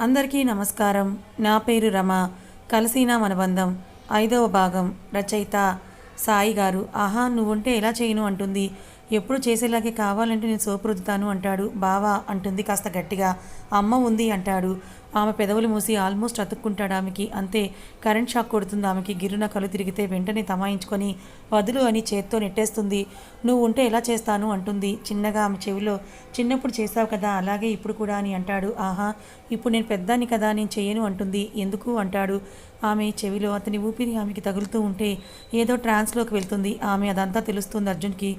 అందరికీ నమస్కారం. నా పేరు రమ. కలసీనా మనబంధం. ఐదవ భాగం. రచయిత సాయి గారు ఆహా నువ్వుంటే ఎలా చేయను? అంటుంది. ఎప్పుడు చేసేలాగే కావాలంటే నేను సోపు రుద్దుతాను అంటాడు. బావా అంటుంది కాస్త గట్టిగా. అమ్మ ఉంది అంటాడు. ఆమె పెదవులు మూసి ఆల్మోస్ట్ అతుక్కుంటాడు ఆమెకి. అంతే కరెంట్ షాక్ కొడుతుంది ఆమెకి. గిరున కళ్ళు తిరిగితే వెంటనే తమాయించుకొని వదులు అని చేత్తో నెట్టేస్తుంది. నువ్వు ఉంటే ఎలా చేస్తాను? అంటుంది. చిన్నగా ఆమె చెవిలో చిన్నప్పుడు చేసావు కదా అలాగే ఇప్పుడు కూడా అని అంటాడు. ఆహా ఇప్పుడు నేను పెద్దాన్ని కదా నేను చేయను అంటుంది. ఎందుకు? అంటాడు. ఆమె చెవిలో అతని ఊపిరి ఆమెకి తగులుతూ ఉంటే ఏదో ట్రాన్స్లోకి వెళ్తుంది. ఆమె అదంతా తెలుస్తుంది అర్జున్కి.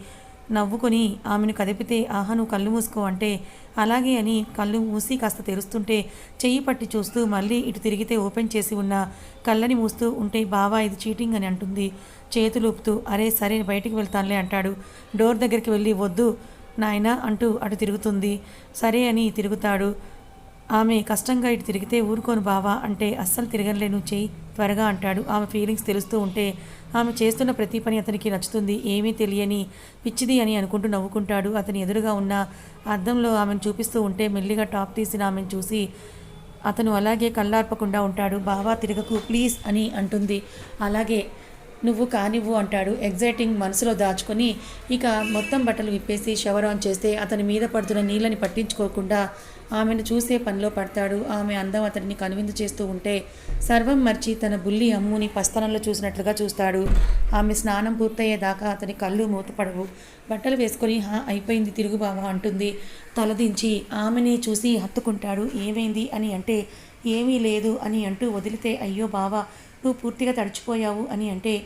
నవ్వుకొని ఆమెను కదిపితే ఆహా నువ్వు కళ్ళు మూసుకో అంటే అలాగే అని కళ్ళు మూసి కాస్త తెరుస్తుంటే చెయ్యి పట్టి చూస్తూ మళ్ళీ ఇటు తిరిగితే ఓపెన్ చేసి ఉన్న కళ్ళని మూస్తూ ఉంటే బావా ఇది చీటింగ్ అని అంటుంది. చేతులు ఊపుతూ అరే సరే బయటికి వెళ్తానులే అంటాడు. డోర్ దగ్గరికి వెళ్ళి వద్దు నాయనా అంటూ అటు తిరుగుతుంది. సరే అని తిరుగుతాడు. ఆమె కష్టంగా ఇటు తిరిగితే ఊరుకోను బావా అంటే అస్సలు తిరగలేను చెయ్యి త్వరగా అంటాడు. ఆమె ఫీలింగ్స్ తెలుస్తూ ఉంటే ఆమె చేస్తున్న ప్రతి పని అతనికి నచ్చుతుంది ఏమీ తెలియని పిచ్చిది అని అనుకుంటూ నవ్వుకుంటాడు. అతని ఎదురుగా ఉన్న అద్దంలో ఆమెను చూపిస్తూ ఉంటే మెల్లిగా టాప్ తీసిన ఆమెను చూసి అతను అలాగే కళ్ళార్పకుండా ఉంటాడు. బావా తిరగకు ప్లీజ్ అని అంటుంది. అలాగే నువ్వు కానివ్వు అంటాడు. ఎగ్జైటింగ్ మనసులో దాచుకొని ఇక మొత్తం బట్టలు విప్పేసి షవర్ ఆన్ చేస్తే అతని మీద పడుతున్న నీళ్ళని పట్టించుకోకుండా ఆమెను చూసే పనిలో పడతాడు. ఆమె అందం అతడిని కనువిందు చేస్తూ ఉంటే సర్వం మర్చి తన బుల్లి అమ్ముని పస్తనంలో చూసినట్లుగా చూస్తాడు. ఆమె స్నానం పూర్తయ్యేదాకా అతని కళ్ళు మూతపడవు. బట్టలు వేసుకొని హా అయిపోయింది తిరుగు బావ అంటుంది. తలదించి ఆమెని చూసి హత్తుకుంటాడు. ఏమైంది? అని అంటే ఏమీ లేదు అని అంటూ వదిలితే అయ్యో బావా నువ్వు పూర్తిగా తడిచిపోయావు అని అంటే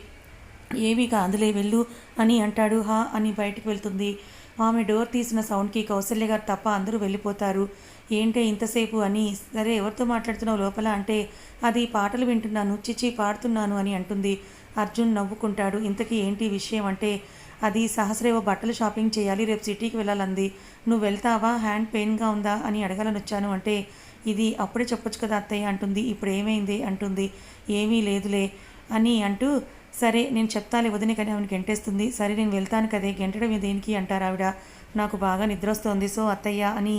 ఏమీ కాదులే వెళ్ళు అని అంటాడు. హా అని బయటకు వెళ్తుంది. ఆమె డోర్ తీసిన సౌండ్కి కౌశల్య గారు తప్ప అందరూ వెళ్ళిపోతారు. ఏంటే ఇంతసేపు అని సరే ఎవరితో మాట్లాడుతున్నావు లోపల అంటే అది పాటలు వింటున్నాను చిచి పాడుతున్నాను అని అంటుంది. అర్జున్ నవ్వుకుంటాడు. ఇంతకీ ఏంటి విషయం అంటే అది సహస్రేవో బట్టలు షాపింగ్ చేయాలి రేపు సిటీకి వెళ్ళాలంది. నువ్వు వెళ్తావా? హ్యాండ్ పెయిన్గా ఉందా? అని అడగాలని వచ్చాను అంటే ఇది అప్పుడే చెప్పొచ్చు కదా అత్తయ్య అంటుంది. ఇప్పుడు ఏమైంది? అంటుంది. ఏమీ లేదులే అని అంటూ సరే నేను చెప్తాలే వదిన కానీ ఆమెను గెంటేస్తుంది. సరే నేను వెళ్తాను కదే. గెంటడం దేనికి? అంటారు ఆవిడ. నాకు బాగా నిద్ర వస్తోంది. సో అత్తయ్య అని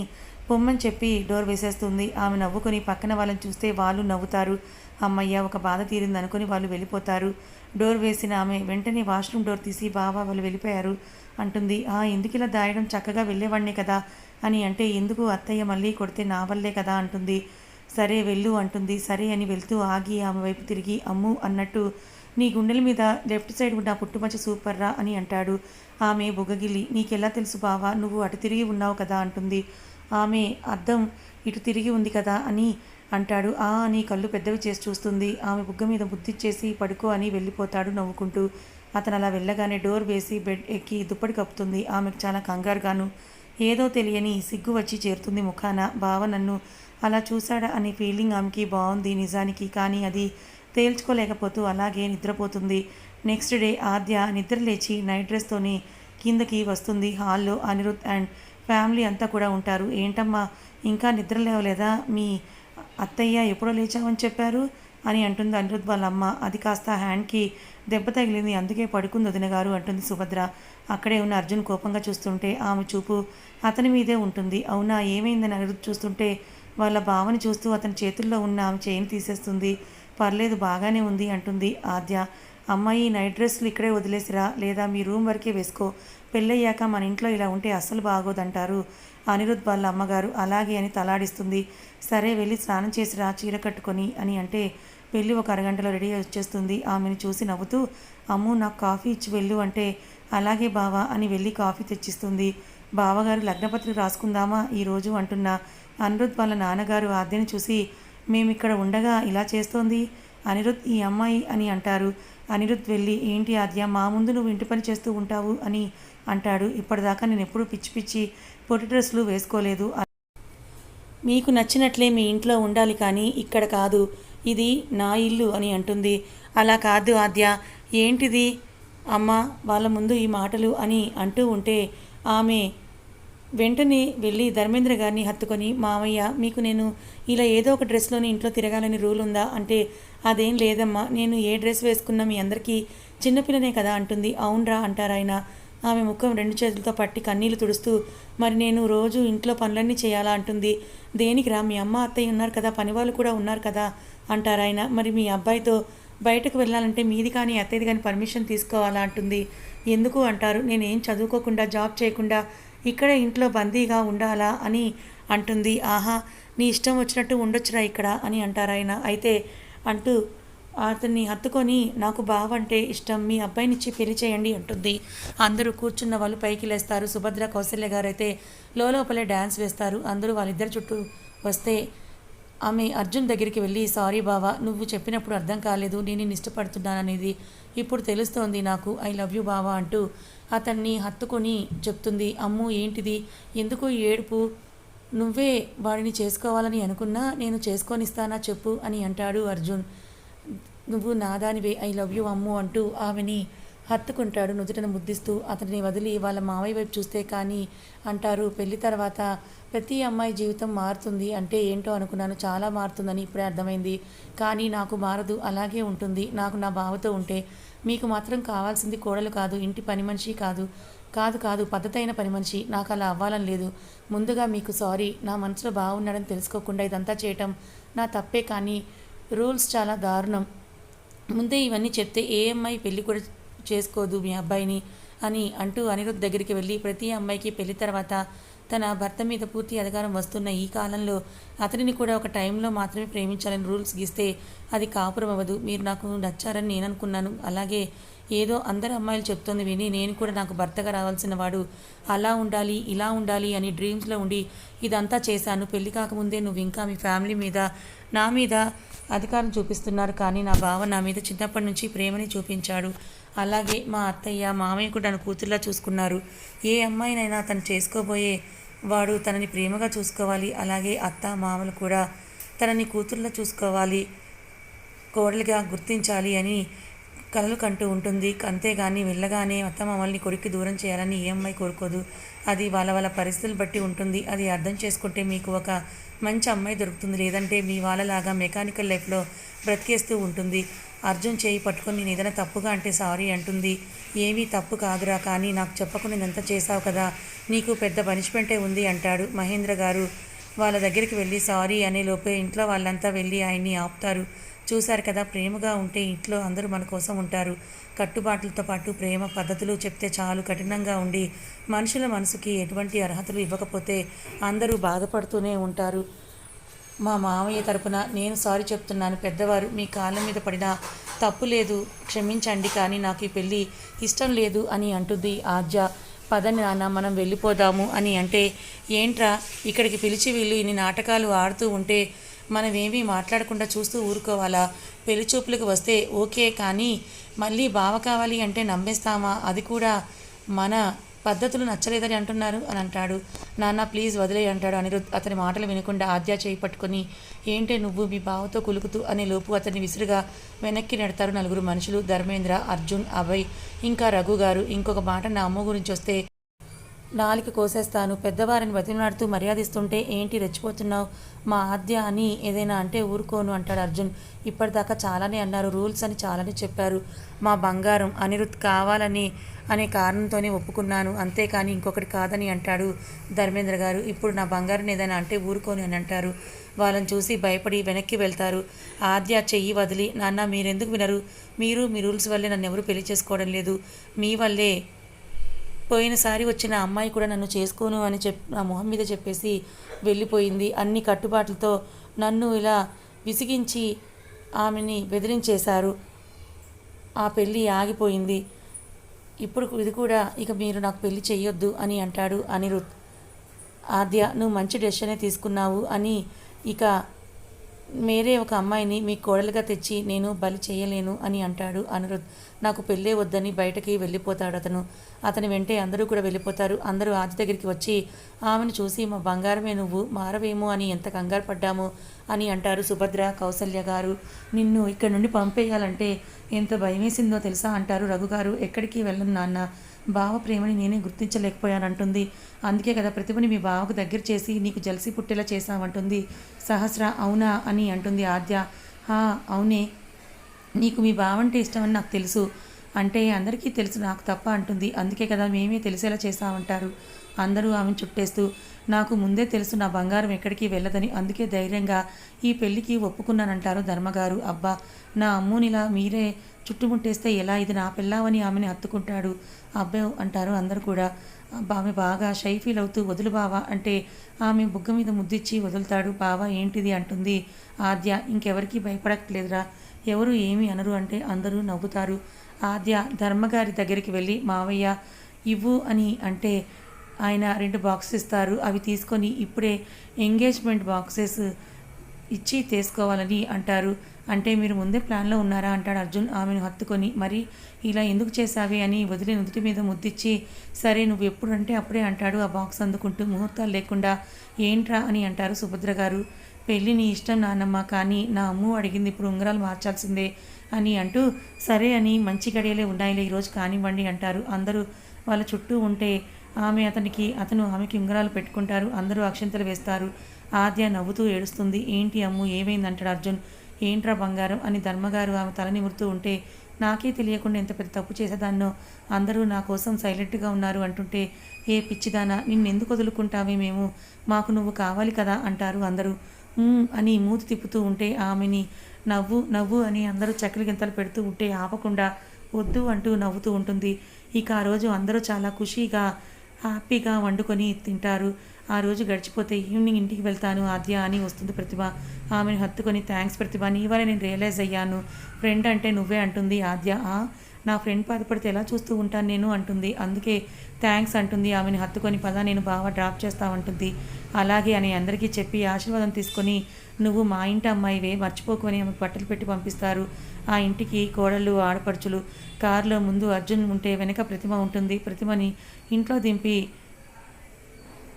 పొమ్మని చెప్పి డోర్ వేసేస్తుంది. ఆమె నవ్వుకొని పక్కన వాళ్ళని చూస్తే వాళ్ళు నవ్వుతారు. అమ్మయ్య ఒక బాధ తీరింది అనుకుని వాళ్ళు వెళ్ళిపోతారు. డోర్ వేసిన ఆమె వెంటనే వాష్రూమ్ డోర్ తీసి బావా వాళ్ళు వెళ్ళిపోయారు అంటుంది. ఆ ఎందుకు ఇలా దాయడం? చక్కగా వెళ్ళేవాడినే కదా. అని అంటే ఎందుకు అత్తయ్య మళ్ళీ కొడితే నా వల్లే కదా అంటుంది. సరే వెళ్ళు అంటుంది. సరే అని వెళ్తూ ఆగి ఆమె వైపు తిరిగి అమ్ము అన్నట్టు నీ గుండెల మీద లెఫ్ట్ సైడ్ ఉన్న పుట్టుమచ్చ సూపర్ రా అని అంటాడు. ఆమె బుగ్గగిలి నీకెలా తెలుసు బావా నువ్వు అటు తిరిగి ఉన్నావు కదా అంటుంది. ఆమె అద్దం ఇటు తిరిగి ఉంది కదా అని అంటాడు. ఆ అని కళ్ళు పెద్దవి చేసి చూస్తుంది. ఆమె బుగ్గ మీద బుద్ధిచ్చేసి పడుకో అని వెళ్ళిపోతాడు నవ్వుకుంటూ. అతను అలా వెళ్ళగానే డోర్ వేసి బెడ్ ఎక్కి దుప్పటి కప్పుతుంది. ఆమెకు చాలా కంగారుగాను ఏదో తెలియని సిగ్గు వచ్చి చేరుతుంది ముఖాన. బావ నన్ను అలా చూశాడా అనే ఫీలింగ్ ఆమెకి బాగుంది నిజానికి కానీ అది తేల్చుకోలేకపోతూ అలాగే నిద్రపోతుంది. నెక్స్ట్ డే ఆద్య నిద్ర లేచి నైట్ డ్రెస్తోని కిందకి వస్తుంది హాల్లో. అనిరుద్ అండ్ ఫ్యామిలీ అంతా కూడా ఉంటారు. ఏంటమ్మా ఇంకా నిద్ర లేవలేదా? మీ అత్తయ్య ఎప్పుడో లేచామని చెప్పారు. అని అంటుంది అనిరుద్ వాళ్ళ అమ్మ. అది కాస్త హ్యాండ్కి దెబ్బ తగిలింది. అందుకే పడుకుంది వదిన గారు అంటుంది సుభద్ర. అక్కడే ఉన్న అర్జున్ కోపంగా చూస్తుంటే ఆమె చూపు అతని మీదే ఉంటుంది. అవునా ఏమైందని అనిరుద్ చూస్తుంటే వాళ్ళ బావని చూస్తూ అతని చేతుల్లో ఉన్న ఆమె చేయిని తీసేస్తుంది. పర్లేదు బాగానే ఉంది అంటుంది ఆద్య. అమ్మాయి నైట్ డ్రెస్సులు ఇక్కడే వదిలేసిరా లేదా మీ రూమ్ వరకే వేసుకో. పెళ్ళయ్యాక మన ఇంట్లో ఇలా ఉంటే అస్సలు బాగోదంటారు అనిరుద్ వాళ్ళ అమ్మగారు. అలాగే అని తలాడిస్తుంది. సరే వెళ్ళి స్నానం చేసిరా చీర కట్టుకొని అని అంటే వెళ్ళి ఒక అరగంటలో రెడీ వచ్చేస్తుంది. ఆమెను చూసి నవ్వుతూ అమ్ము నాకు కాఫీ ఇచ్చి వెళ్ళు అంటే అలాగే బావా అని వెళ్ళి కాఫీ తెచ్చిస్తుంది. బావగారు లగ్నపత్రిక రాసుకుందామా ఈరోజు అంటున్న అనిరుద్ వాళ్ళ నాన్నగారు ఆద్యని చూసి మేమిక్కడ ఉండగా ఇలా చేస్తోంది? అనిరుద్ ఈ అమ్మాయి అని అంటారు. అనిరుద్ వెళ్ళి ఏంటి ఆద్య మా ముందు నువ్వు ఇంటి పని చేస్తూ ఉంటావు? అని అంటాడు. ఇప్పటిదాకా నేను ఎప్పుడూ పిచ్చి పిచ్చి పొట్టి డ్రెస్సులు వేసుకోలేదు. మీకు నచ్చినట్లే మీ ఇంట్లో ఉండాలి కానీ ఇక్కడ కాదు. ఇది నా ఇల్లు అని అంటుంది. అలా కాదు ఆద్య ఏంటిది? అమ్మ వాళ్ళ ముందు ఈ మాటలు అని అంటూ ఉంటే ఆమె వెంటనే వెళ్ళి ధర్మేంద్ర గారిని హత్తుకొని మామయ్య మీకు నేను ఇలా ఏదో ఒక డ్రెస్లోని ఇంట్లో తిరగాలని రూల్ ఉందా? అంటే అదేం లేదమ్మా నేను ఏ డ్రెస్ వేసుకున్నా మీ అందరికీ చిన్నపిల్లనే కదా అంటుంది. అవునరా అంటారాయన. ఆమె ముఖం రెండు చేతులతో పట్టి కన్నీళ్ళు తుడుస్తూ మరి నేను రోజు ఇంట్లో పనులన్నీ చేయాలా? అంటుంది. దేనికిరా మీ అమ్మ అత్తయ్య ఉన్నారు కదా పనివాళ్ళు కూడా ఉన్నారు కదా అంటారు ఆయన. మరి మీ అబ్బాయితో బయటకు వెళ్ళాలంటే మీది కానీ అత్తయ్యది కానీ పర్మిషన్ తీసుకోవాలా? అంటుంది. ఎందుకు? అంటారు. నేనేం చదువుకోకుండా జాబ్ చేయకుండా ఇక్కడ ఇంట్లో బందీగా ఉండాలా? అని అంటుంది. ఆహా నీ ఇష్టం వచ్చినట్టు ఉండొచ్చురా ఇక్కడ? అని అంటారు ఆయన. అయితే అంటూ అతన్ని హత్తుకొని నాకు బావంటే ఇష్టం మీ అబ్బాయినిచ్చి పెళ్ళి చేయండి అంటుంది. అందరూ కూర్చున్న వాళ్ళు పైకి లేస్తారు. సుభద్ర కౌశల్య గారైతే లోపలే డ్యాన్స్ వేస్తారు. అందరూ వాళ్ళిద్దరి చుట్టూ వస్తే ఆమె అర్జున్ దగ్గరికి వెళ్ళి సారీ బావా నువ్వు చెప్పినప్పుడు అర్థం కాలేదు నేను నిన్ను ఇష్టపడుతున్నాననేది ఇప్పుడు తెలుస్తోంది నాకు. ఐ లవ్ యూ బావా అంటూ అతన్ని హత్తుకొని చెప్తుంది. అమ్ము ఏంటిది? ఎందుకు ఏడుపు? నువ్వే వాడిని చేసుకోవాలని అనుకున్నా నేను చేసుకొనిస్తానా చెప్పు అని అంటాడు అర్జున్. నువ్వు నాదానివే ఐ లవ్ యూ అమ్ము అంటూ ఆమెని హత్తుకుంటాడు. నుదుటను ముద్దిస్తూ అతనిని వదిలి వాళ్ళ మావయ్య వైపు చూస్తే కానీ అంటారు పెళ్ళి తర్వాత ప్రతి అమ్మాయి జీవితం మారుతుంది అంటే ఏంటో అనుకున్నాను చాలా మారుతుందని ఇప్పుడే అర్థమైంది. కానీ నాకు మారదు అలాగే ఉంటుంది. నాకు నా బావతో ఉంటే మీకు మాత్రం కావాల్సింది కోడలు కాదు ఇంటి పని మనిషి కాదు. కాదు కాదు పద్ధతైన పని మనిషి. నాకు అలా అవ్వాలని లేదు. ముందుగా మీకు సారీ. నా మనసులో బాగున్నాడని తెలుసుకోకుండా ఇదంతా చేయటం నా తప్పే కానీ రూల్స్ చాలా దారుణం. ముందే ఇవన్నీ చెప్తే ఏ అమ్మాయి పెళ్ళి కూడా చేసుకోదు మీ అబ్బాయిని అని అంటూ అనిరుద్ధ్ దగ్గరికి వెళ్ళి ప్రతి అమ్మాయికి పెళ్ళి తర్వాత తన భర్త మీద పూర్తి అధికారం వస్తున్న ఈ కాలంలో అతనిని కూడా ఒక టైంలో మాత్రమే ప్రేమించాలని రూల్స్ గీస్తే అది కాపురం అవ్వదు. మీరు నాకు నచ్చారని నేను అనుకున్నాను. అలాగే ఏదో అందరు అమ్మాయిలు చెప్తోంది విని నేను కూడా నాకు భర్తగా రావాల్సిన వాడు అలా ఉండాలి ఇలా ఉండాలి అని డ్రీమ్స్లో ఉండి ఇదంతా చేశాను. పెళ్ళి కాకముందే నువ్వు ఇంకా మీ ఫ్యామిలీ మీద నా మీద అధికారం చూపిస్తున్నారు. కానీ నా బావ నా మీద చిన్నప్పటి నుంచి ప్రేమని చూపించాడు. అలాగే మా అత్తయ్య మామయ్య కూడా తన కూతుర్లా చూసుకున్నారు. ఏ అమ్మాయినైనా తను చేసుకోబోయే వాడు తనని ప్రేమగా చూసుకోవాలి. అలాగే అత్త మామలు కూడా తనని కూతుర్లా చూసుకోవాలి కోడలిగా గుర్తించాలి అని కలలు కంటూ ఉంటుంది. అంతేగాని వెళ్ళగానే అత్త మమ్మల్ని కొడుక్కి దూరం చేయాలని ఏ అమ్మాయి కోరుకోదు. అది వాళ్ళ వాళ్ళ పరిస్థితులు బట్టి ఉంటుంది. అది అర్థం చేసుకుంటే మీకు ఒక మంచి అమ్మాయి దొరుకుతుంది. లేదంటే మీ వాళ్ళలాగా మెకానికల్ లైఫ్లో బ్రతికేస్తూ ఉంటుంది. అర్జున్ చేయి పట్టుకొని నేను ఏదైనా తప్పుగా అంటే సారీ అంటుంది. ఏమీ తప్పు కాదురా కానీ నాకు చెప్పకుండా ఇదంతా చేశావు కదా. నీకు పెద్ద పనిష్మెంటే ఉంది అంటాడు మహేంద్ర గారు. వాళ్ళ దగ్గరికి వెళ్ళి సారీ అనే లోపే ఇంట్లో వాళ్ళంతా వెళ్ళి ఆయన్ని ఆపుతారు. చూశారు కదా ప్రేమగా ఉంటే ఇంట్లో అందరూ మన కోసం ఉంటారు. కట్టుబాట్లతో పాటు ప్రేమ పద్ధతులు చెప్తే చాలు కఠినంగా ఉండి మనుషుల మనసుకి ఎటువంటి అర్హతలు ఇవ్వకపోతే అందరూ బాధపడుతూనే ఉంటారు. మా మామయ్య తరపున నేను సారీ చెప్తున్నాను పెద్దవారు మీ కాళ్ళ మీద పడినా తప్పు లేదు క్షమించండి కానీ నాకు ఈ పెళ్ళి ఇష్టం లేదు అని అంటుంది ఆద్య. పదని నాన్న మనం వెళ్ళిపోదాము అని అంటే ఏంట్రా ఇక్కడికి పిలిచి వీళ్ళు ఇన్ని నాటకాలు ఆడుతూ ఉంటే మనమేమీ మాట్లాడకుండా చూస్తూ ఊరుకోవాలా? పెళ్ళి చూపులకు వస్తే ఓకే కానీ మళ్ళీ బావ కావాలి అంటే నమ్మేస్తామా? అది కూడా మన పద్ధతులు నచ్చలేదని అంటున్నారు అని అంటాడు. నాన్న ప్లీజ్ వదిలే అంటాడు అనిరుద్. అతని మాటలు వినకుండా ఆద్య చేయి పట్టుకుని ఏంటే నువ్వు మీ బావతో కులుకుతూ? అనే లోపు అతన్ని విసురుగా వెనక్కి నెడతారు నలుగురు మనుషులు ధర్మేంద్ర అర్జున్ అభయ్ ఇంకా రఘు గారు. ఇంకొక మాట నా అమ్మ గురించి వస్తే నాలిక కోసేస్తాను. పెద్దవారిని బతిమలాడుతూ మర్యాదిస్తుంటే ఏంటి రెచ్చిపోతున్నావు? మా ఆద్య అని ఏదైనా అంటే ఊరుకోను అంటాడు అర్జున్. ఇప్పటిదాకా చాలానే అన్నారు. రూల్స్ అని చాలానే చెప్పారు. మా బంగారం అనిరుద్ కావాలని అనే కారణంతోనే ఒప్పుకున్నాను. అంతేకాని ఇంకొకటి కాదని అంటాడు ధర్మేంద్ర గారు. ఇప్పుడు నా బంగారం ఏదైనా అంటే ఊరుకోను అని అంటారు. వాళ్ళని చూసి భయపడి వెనక్కి వెళ్తారు. ఆద్య చెయ్యి వదిలి నాన్న మీరెందుకు వినరు? మీరు మీ రూల్స్ వల్లే నన్ను ఎవరు పెళ్ళి చేసుకోవడం లేదు. మీ వల్లే. పోయినసారి వచ్చిన అమ్మాయి కూడా నన్ను చేసుకోను అని చెప్ నా మొహం మీద చెప్పేసి వెళ్ళిపోయింది. అన్ని కట్టుబాట్లతో నన్ను ఇలా విసిగించి ఆమెని బెదిరించేశారు. ఆ పెళ్ళి ఆగిపోయింది. ఇప్పుడు ఇది కూడా ఇక మీరు నాకు పెళ్ళి చేయొద్దు అని అంటాడు అనిరుద్. ఆద్య నువ్వు మంచి డెసిషనే తీసుకున్నావు అని ఇక మేరే ఒక అమ్మాయిని మీ కోడలుగా తెచ్చి నేను బలి చేయలేను అని అంటాడు అనిరుద్. నాకు పెళ్ళే వద్దని బయటకి వెళ్ళిపోతాడు అతను. అతని వెంటే అందరూ కూడా వెళ్ళిపోతారు. అందరూ ఆది దగ్గరికి వచ్చి ఆమెను చూసి మా బంగారమే నువ్వు మారవేమో అని ఎంత కంగారు పడ్డాము అని అంటారు సుభద్ర కౌసల్య గారు. నిన్ను ఇక్కడ నుండి పంపేయాలంటే ఎంత భయమేసిందో తెలుసా అంటారు రఘుగారు. ఎక్కడికి వెళ్ళను నాన్న. బావ ప్రేమని నేనే గుర్తించలేకపోయానంటుంది. అందుకే కదా ప్రతిభని మీ బావకు దగ్గర చేసి నీకు జలసి పుట్టేలా చేశామంటుంది సహస్ర అవునా అని అంటుంది ఆద్య. హా అవునే. నీకు మీ బావంటే ఇష్టమని నాకు తెలుసు. అంటే అందరికీ తెలుసు నాకు తప్ప అంటుంది. అందుకే కదా మేమే తెలిసేలా చేస్తామంటారు అందరూ ఆమెను చుట్టేస్తూ నాకు ముందే తెలుసు నా బంగారం ఎక్కడికి వెళ్ళదని అందుకే ధైర్యంగా ఈ పెళ్ళికి ఒప్పుకున్నానంటారు ధర్మగారు. అబ్బా నా అమ్మునిలా మీరే చుట్టుముట్టేస్తే ఎలా ఇది నా పిల్లావని ఆమెని హత్తుకుంటాడు. అబ్బే అంటారు అందరు కూడా. అబ్బా, ఆమె బాగా షై ఫీల్ అవుతూ వదులు బావా అంటే ఆమె బుగ్గ మీద ముద్దిచ్చి వదులుతాడు. బావా ఏంటిది అంటుంది ఆద్య. ఇంకెవరికి భయపడట్లేదురా. ఎవరు ఏమి అనరు అంటే అందరూ నవ్వుతారు. ఆద్య ధర్మగారి దగ్గరికి వెళ్ళి మావయ్య ఇవ్వు అని అంటే ఆయన రెండు బాక్సెస్ ఇస్తారు. అవి తీసుకొని ఇప్పుడే ఎంగేజ్మెంట్ బాక్సెస్ ఇచ్చి తీసుకోవాలని అంటారు. అంటే మీరు ముందే ప్లాన్లో ఉన్నారా? అంటాడు అర్జున్ ఆమెను హత్తుకొని. మరి ఇలా ఎందుకు చేశావే అని వదిలి నుదుటి మీద ముద్దిచ్చి సరే నువ్వు ఎప్పుడు అంటే అప్పుడే అంటాడు ఆ బాక్స్ అందుకుంటూ ముహూర్తాలు లేకుండా. ఏంట్రా అని అంటారు సుభద్ర గారు. పెళ్ళి నీ ఇష్టం నానమ్మ కానీ నా అమ్ము అడిగింది ఇప్పుడు ఉంగరాలు మార్చాల్సిందే అని అంటూ సరే అని మంచి గడియలే ఉన్నాయిలే ఈరోజు కానివ్వండి అంటారు. అందరూ వాళ్ళ చుట్టూ ఉంటే ఆమె అతనికి అతను ఆమెకి ఉంగరాలు పెట్టుకుంటారు అందరూ అక్షంతలు వేస్తారు. ఆద్య నవ్వుతూ ఏడుస్తుంది. ఏంటి అమ్ము ఏమైంది అంటాడు అర్జున్. ఏంట్రా బంగారం అని ధర్మగారు ఆమె తల నిమురుతూ ఉంటే నాకే తెలియకుండా ఎంత పెద్ద తప్పు చేసేదాన్నో? అందరూ నా కోసం సైలెంట్గా ఉన్నారు అంటుంటే ఏ పిచ్చిదానా నిన్నెందుకు వదులుకుంటామే మేము? మాకు నువ్వు కావాలి కదా అంటారు అందరూ. అని మూతి తిప్పుతూ ఉంటే ఆమెని నవ్వు నవ్వు అని అందరూ చక్కలి గింతలు పెడుతూ ఉంటే ఆపకుండా వద్దు అంటూ నవ్వుతూ ఉంటుంది. ఇక ఆ రోజు అందరూ చాలా ఖుషీగా హ్యాపీగా వండుకొని తింటారు. ఆ రోజు గడిచిపోతే ఈవినింగ్ ఇంటికి వెళ్తాను. ఆద్య అని వస్తుంది ప్రతిభ. ఆమెను హత్తుకొని థ్యాంక్స్ ప్రతిభ నీ వల్ల నేను రియలైజ్ అయ్యాను. ఫ్రెండ్ అంటే నువ్వే అంటుంది ఆద్య. నా ఫ్రెండ్ బాధపడితే ఎలా చూస్తూ ఉంటాను నేను? అంటుంది. అందుకే థ్యాంక్స్ అంటుంది. ఆమెను హత్తుకొని పద నేను బాగా డ్రాప్ చేస్తామంటుంది అలాగే అని అందరికీ చెప్పి ఆశీర్వాదం తీసుకొని నువ్వు మా ఇంటి అమ్మాయివే మర్చిపోకు అని ఆమెకు బట్టలు పెట్టి పంపిస్తారు. ఆ ఇంటికి కోడళ్ళు ఆడపడుచులు కారులో ముందు అర్జున్ ఉంటే వెనక ప్రతిమ ఉంటుంది. ప్రతిమని ఇంట్లో దింపి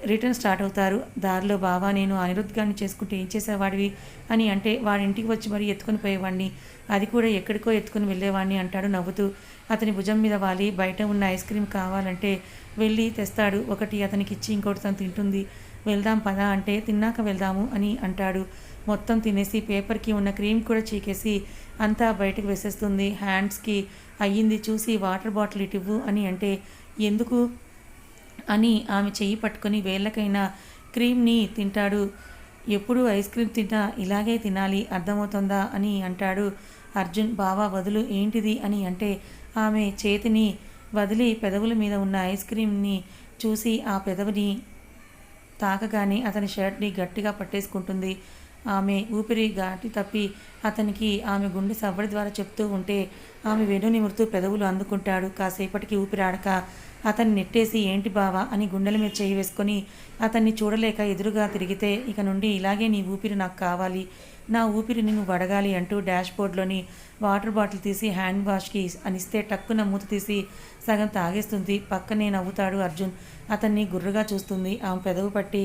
రిటర్న్ స్టార్ట్ అవుతారు. దారిలో బావా నేను అనిరుద్ధ్ గారిని చేసుకుంటే ఏం చేసేవాడివి అని అంటే వాడి ఇంటికి వచ్చి మరీ ఎత్తుకొని పోయేవాడిని అది కూడా ఎక్కడికో ఎత్తుకొని వెళ్ళేవాడిని అంటాడు నవ్వుతూ. అతని భుజం మీద వాలి. బయట ఉన్న ఐస్ క్రీమ్ కావాలంటే వెళ్ళి తెస్తాడు. ఒకటి అతనికి ఇచ్చి ఇంకోటి తను తింటుంది. వెళ్దాం పదా అంటే తిన్నాక వెళ్దాము అని అంటాడు. మొత్తం తినేసి పేపర్కి ఉన్న క్రీమ్ కూడా చీకేసి అంతా బయటకు వేసేస్తుంది. హ్యాండ్స్కి అయ్యింది చూసి వాటర్ బాటిల్ ఇటివ్వు అని అంటే ఎందుకు? అని ఆమె చెయ్యి పట్టుకొని వేళ్ళకైనా క్రీమ్ని తింటాడు. ఎప్పుడు ఐస్ క్రీమ్ తింటా ఇలాగే తినాలి అర్థమవుతుందా? అని అంటాడు. అర్జున్ బావా వదులు ఏంటిది? అని అంటే ఆమె చేతిని వదిలి పెదవుల మీద ఉన్న ఐస్ క్రీమ్ని చూసి ఆ పెదవిని తాకగానే అతని షర్ట్ని గట్టిగా పట్టేసుకుంటుంది. ఆమె ఊపిరి ఘాటి తప్పి అతనికి ఆమె గుండె సవ్వడి ద్వారా చెప్తూ ఉంటే ఆమె వెను నిమురుతూ పెదవులు అందుకుంటాడు. కాసేపటికి ఊపిరాడక అతన్ని నెట్టేసి ఏంటి బావా? అని గుండెల మీద చేయి వేసుకొని అతన్ని చూడలేక ఎదురుగా తిరిగితే ఇక నుండి ఇలాగే నీ ఊపిరి నాకు కావాలి. నా ఊపిరిని నువ్వు అడగాలి అంటూ డాష్ బోర్డ్లోని వాటర్ బాటిల్ తీసి హ్యాండ్ వాష్కి అనిస్తే టక్కున మూత తీసి సగం తాగేస్తుంది. పక్కనే నవ్వుతాడు అర్జున్. అతన్ని గుర్రగా చూస్తుంది. ఆమె పెదవు పట్టి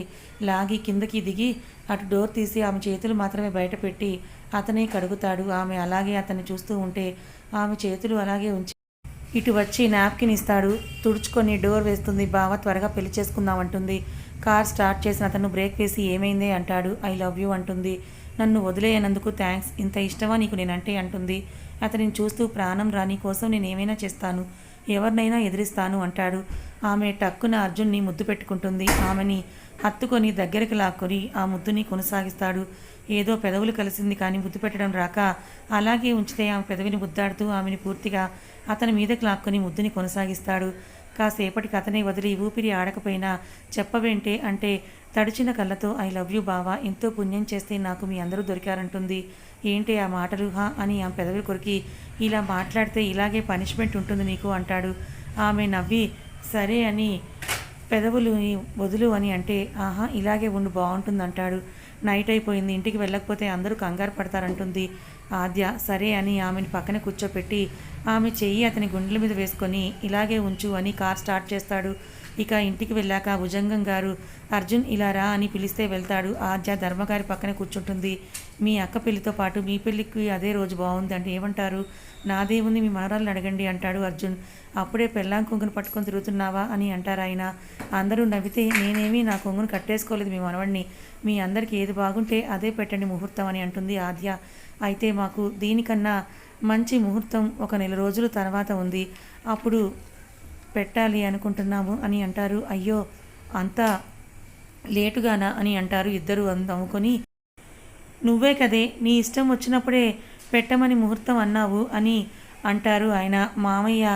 లాగి కిందకి దిగి అటు డోర్ తీసి ఆమె చేతులు మాత్రమే బయట పెట్టి అతనే కడుగుతాడు. ఆమె అలాగే అతన్ని చూస్తూ ఉంటే ఆమె చేతులు అలాగే ఉంచి ఇటు వచ్చి నాప్కిన్ ఇస్తాడు. తుడుచుకొని డోర్ వేస్తుంది. బావ త్వరగా పెళ్ళి చేసుకుందాం అంటుంది. కార్ స్టార్ట్ చేసిన అతను బ్రేక్ వేసి ఏమైందే అంటాడు. ఐ లవ్ యూ అంటుంది. నన్ను వదిలేయనందుకు థ్యాంక్స్. ఇంత ఇష్టమా నీకు నేనంటే అంటుంది. అతనిని చూస్తూ ప్రాణం రాని కోసం నేను ఏమైనా చేస్తాను? ఎవరినైనా ఎదిరిస్తాను అంటాడు. ఆమె టక్కున అర్జున్ని ముద్దు పెట్టుకుంటుంది. ఆమెని హత్తుకొని దగ్గరికి లాక్కొని ఆ ముద్దుని కొనసాగిస్తాడు. ఏదో పెదవులు కలిసింది కానీ ముద్దు పెట్టడం రాక అలాగే ఉంచితే ఆమె పెదవిని ముద్దాడుతూ ఆమెని పూర్తిగా అతని మీదకి లాక్కొని ముద్దుని కొనసాగిస్తాడు. కాసేపటికి అతనే వదిలి ఊపిరి ఆడకపోయినా చెప్పవేంటే అంటే తడిచిన కళ్ళతో ఐ లవ్ యూ బావా ఎంతో పుణ్యం చేస్తే నాకు మీ అందరూ దొరికారంటుంది. ఏంటి ఆ మాటలు? హా అని ఆమె పెదవి కొరికి ఇలా మాట్లాడితే ఇలాగే పనిష్మెంట్ ఉంటుంది నీకు అంటాడు. ఆమె నవ్వి సరే అని పెదవులు వదులు అని అంటే ఆహా ఇలాగే ఉండు బాగుంటుంది అంటాడు నైట్ అయిపోయింది ఇంటికి వెళ్ళకపోతే అందరూ కంగారు పడతారంటుంది. ఆద్య సరే అని ఆమెను పక్కన కూర్చోపెట్టి ఆమె చెయ్యి అతని గుండెల మీద వేసుకొని ఇలాగే ఉంచు అని కార్ స్టార్ట్ చేస్తాడు. ఇక ఇంటికి వెళ్ళాక భుజంగం గారు అర్జున్ ఇలా రా అని పిలిస్తే వెళ్తాడు ఆద్య ధర్మగారి పక్కన కూర్చుంటుంది. మీ అక్క పెళ్ళితో పాటు మీ పెళ్ళికి అదే రోజు బాగుంది అంటే ఏమంటారు నాదేముంది మీ మనవరాలను అడగండి అంటాడు అర్జున్. అప్పుడే పెళ్ళాం కొంగును పట్టుకొని తిరుగుతున్నావా అని అంటారు ఆయన. అందరూ నవ్వితే నేనేమీ నా కొంగును కట్టేసుకోలేదు మీ మనవడిని మీ అందరికీ ఏది బాగుంటే అదే పెట్టండి ముహూర్తం అని అంటుంది ఆద్య. అయితే మాకు దీనికన్నా మంచి ముహూర్తం ఒక నెల రోజుల తర్వాత ఉంది. అప్పుడు పెట్టాలి అనుకుంటున్నాము అని అంటారు. అయ్యో అంతా లేటుగానా అని అంటారు ఇద్దరు నవ్వుకొని. నువ్వే కదే నీ ఇష్టం వచ్చినప్పుడే పెట్టమని ముహూర్తం అన్నావు అని అంటారు ఆయన. మామయ్య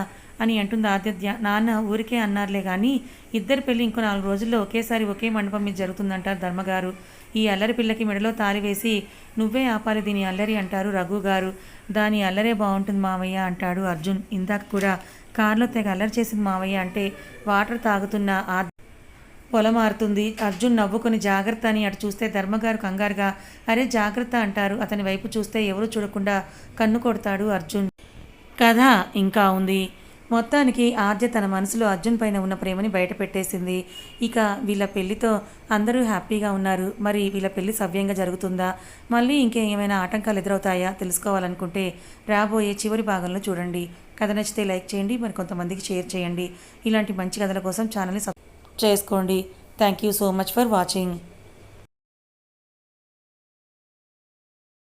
అని అంటుంది ఆదిత్య. నాన్న ఊరికే అన్నారులే కానీ ఇద్దరు పెళ్ళి ఇంకో నాలుగు రోజుల్లో ఒకేసారి ఒకే మండపం మీద జరుగుతుందంటారు ధర్మగారు. ఈ అల్లరి పిల్లకి మెడలో తాలివేసి నువ్వే ఆపాలి దీని అల్లరి అంటారు రఘు గారు. దాని అల్లరే బాగుంటుంది మావయ్య అంటాడు అర్జున్. ఇందాక కూడా కారులో తెగ అల్లరి చేసింది మావయ్య అంటే వాటర్ తాగుతున్న ఆ పొలమారుతుంది. అర్జున్ నవ్వుకొని జాగ్రత్త అని అటు చూస్తే ధర్మగారు కంగారుగా అరే జాగ్రత్త అంటారు. అతని వైపు చూస్తే ఎవరు చూడకుండా కన్ను కొడతాడు అర్జున్. కథ ఇంకా ఉంది. మొత్తానికి ఆర్జ తన మనసులో అర్జున్ పైన ఉన్న ప్రేమని బయట పెట్టేసింది ఇక వీళ్ళ పెళ్ళితో అందరూ హ్యాపీగా ఉన్నారు. మరి వీళ్ళ పెళ్ళి సవ్యంగా జరుగుతుందా? మళ్ళీ ఇంకేమైనా ఆటంకాలు ఎదురవుతాయా? తెలుసుకోవాలనుకుంటే రాబోయే చివరి భాగంలో చూడండి. కథ నచ్చితే లైక్ చేయండి. మరి కొంతమందికి షేర్ చేయండి. ఇలాంటి మంచి కథల కోసం ఛానల్ని సబ్ చేసుకోండి. Thank you so much for watching.